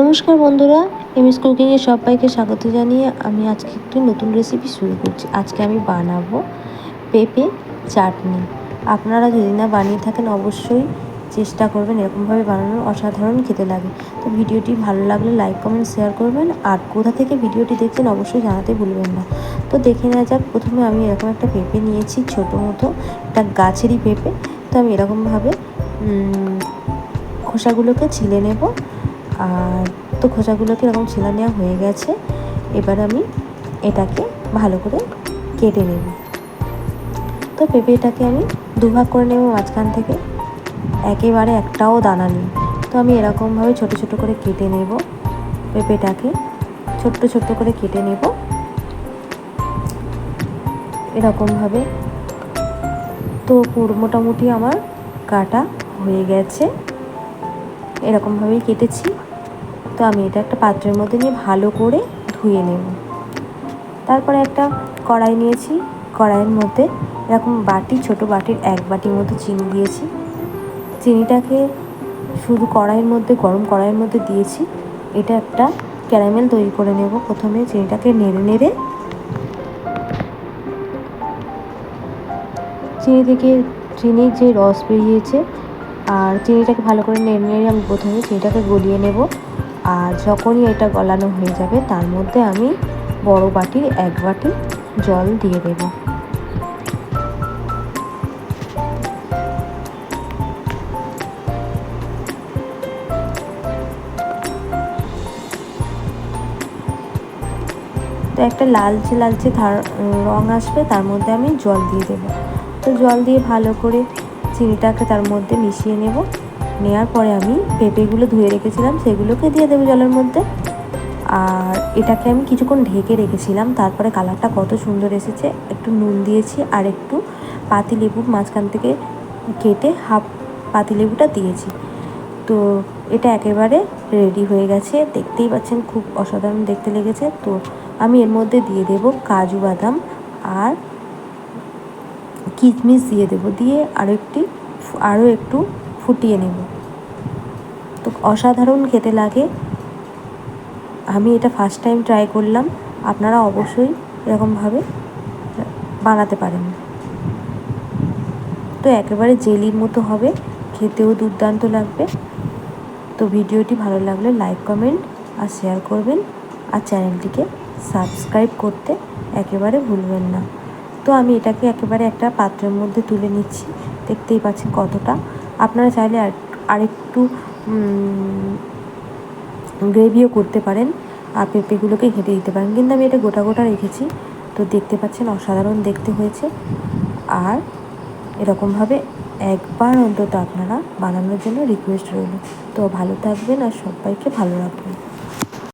নমস্কার বন্ধুরা, এমএস কুকিংয়ে সবাইকে স্বাগত জানিয়ে আমি আজকে একটি নতুন রেসিপি শুরু করছি। আজকে আমি বানাবো পেঁপে চাটনি। আপনারা যদি না বানিয়ে থাকেন, অবশ্যই চেষ্টা করবেন এরকমভাবে বানানোর। অসাধারণ খেতে লাগে। তো ভিডিওটি ভালো লাগলে লাইক কমেন্ট শেয়ার করবেন। আর কোথা থেকে ভিডিওটি দেখছেন, অবশ্যই জানাতে ভুলবেন না। তো দেখে নেওয়া যাক, প্রথমে আমি এরকম একটা পেঁপে নিয়েছি, ছোটো মতো। একটা গাছেরই পেঁপে। তো আমি এরকমভাবে খোসাগুলোকে ছিলে নেব। আর তো খোসাগুলোকে এরকম ছিলা নেওয়া হয়ে গেছে, এবার আমি এটাকে ভালো করে কেটে নেব। তো পেঁপেটাকে আমি দুভাগ করে নেব, মাঝখান থেকে একেবারে একটাও দানা নেই। তো আমি এরকমভাবে ছোট ছোট করে কেটে নেব পেঁপেটাকে ছোট্ট ছোট্ট করে কেটে নেব। এরকমভাবে তো পুরো মোটামুটি আমার কাটা হয়ে গেছে। এরকমভাবেই কেটেছি। তো আমি এটা একটা পাত্রের মধ্যে নিয়ে ভালো করে ধুয়ে নেব। তারপরে একটা কড়াই নিয়েছি। কড়াইয়ের মধ্যে এরকম বাটি, ছোট বাটির এক বাটির মতো চিনি দিয়েছি। চিনিটাকে শুধু কড়াইয়ের মধ্যে, গরম কড়াইয়ের মধ্যে দিয়েছি। এটা একটা ক্যারামেল তৈরি করে নেব। প্রথমে চিনিটাকে নেড়ে নেড়ে। চিনি থেকে চিনির যে রস বেরিয়েছে, আর চিনিটাকে ভালো করে নেড়ে নেড়ে আমি প্রথমে চিনিটাকে গলিয়ে নেব। আর যখনই এটা গলানো হয়ে যাবে, তার মধ্যে আমি বড় বাটির এক বাটি জল দিয়ে দেব। তো একটা লালচে লালচে ধার, রং আসবে, তার মধ্যে আমি জল দিয়ে দেবো। তো জল দিয়ে ভালো করে চিনিটাকে তার মধ্যে মিশিয়ে নেব। নেওয়ার পরে আমি পেঁপেগুলো ধুয়ে রেখেছিলাম, সেগুলোকে দিয়ে দেবো জলের মধ্যে। আর এটাকে আমি কিছুক্ষণ ঢেকে রেখেছিলাম, তারপরে কালারটা কত সুন্দর এসেছে। একটু নুন দিয়েছি আর একটু পাতিলেবু মাঝখান থেকে কেটে হাফ পাতিলেবুটা দিয়েছি। তো এটা একেবারে রেডি হয়ে গেছে, দেখতেই পাচ্ছেন খুব অসাধারণ দেখতে লেগেছে। তো আমি এর মধ্যে দিয়ে দেব কাজু বাদাম আর কিচমিচ দিয়ে দেবো, দিয়ে আরও একটি আরও একটু ফুটিয়ে নেব। তো অসাধারণ খেতে লাগে। আমি এটা ফার্স্ট টাইম ট্রাই করলাম। আপনারা অবশ্যই এরকমভাবে বানাতে পারেন। তো একেবারে জেলির মতো হবে। খেতেও দুর্দান্ত লাগবে। তো ভিডিওটি ভালো লাগলে লাইক কমেন্ট আর শেয়ার করবেন। আর চ্যানেলটিকে সাবস্ক্রাইব করতে একেবারে ভুলবেন না। তো আমি এটাকে একেবারে একটা পাত্রের মধ্যে তুলে নিচ্ছি। দেখতেই পাচ্ছেন কতটা আপনারা চাইলে আর আরেকটু গ্রেভিও করতে পারেন। আর পেঁপেগুলোকে ঘেঁটে দিতে পারেন। কিন্তু আমি এটা গোটা গোটা রেখেছি। তো দেখতে পাচ্ছেন অসাধারণ দেখতে হয়েছে। আর এরকমভাবে একবার অন্তত আপনারা বানানোর জন্য রিকোয়েস্ট রইল। তো ভালো থাকবেন আর সবাইকে ভালো রাখবেন।